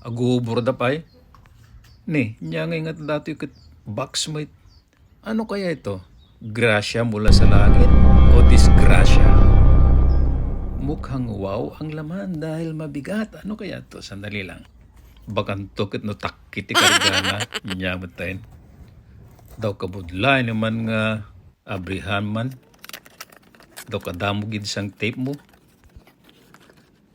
Agubor da pa eh. Ni, niya nga ingat dati kit boxmate. Ano kaya ito? Grasya mula sa langit o disgrasya? Mukhang wow ang laman dahil mabigat. Ano kaya to? Sandali lang. Bakanto kit no takiti kargana. Niya matayin. Daw kabudlay naman nga abrihan man. Daw kadamugid sang tape mo.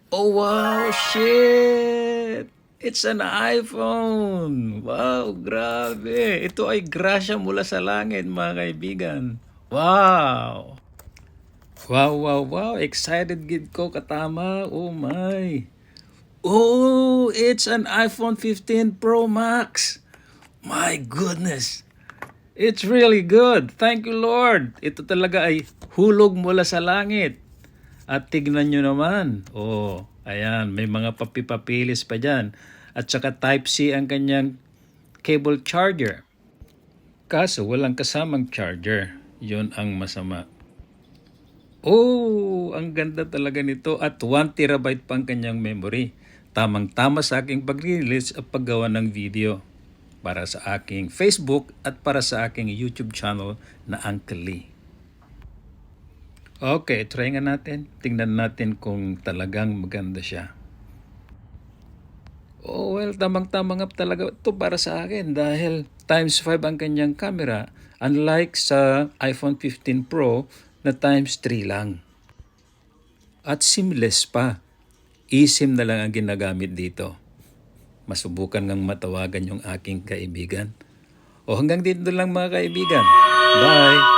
Oh wow, shit! It's an iPhone! Wow, grabe! Ito ay grasya mula sa langit, mga kaibigan. Wow! Wow, wow, wow! Excited gid ko katama. Oh my! Oh, it's an iPhone 15 Pro Max! My goodness! It's really good. Thank you, Lord. Ito talaga ay hulog mula sa langit. At tignan nyo naman. Oh, ayan. May mga papipapilis pa dyan. At saka Type-C ang kanyang cable charger. Kaso walang kasamang charger. Yun ang masama. Oh, ang ganda talaga nito. At 1 terabyte pa ang kanyang memory. Tamang-tama sa aking pag-release at paggawa ng video para sa aking Facebook at para sa aking YouTube channel na Uncle Lee. Okay, try nga natin. Tingnan natin kung talagang maganda siya. Oh, well, tamang-tama nga talaga ito para sa akin dahil times 5 ang kanyang camera unlike sa iPhone 15 Pro na times 3 lang. At seamless pa. eSIM na lang ang ginagamit dito. Masubukan ngang matawagan yung aking kaibigan. O hanggang dito lang mga kaibigan. Bye!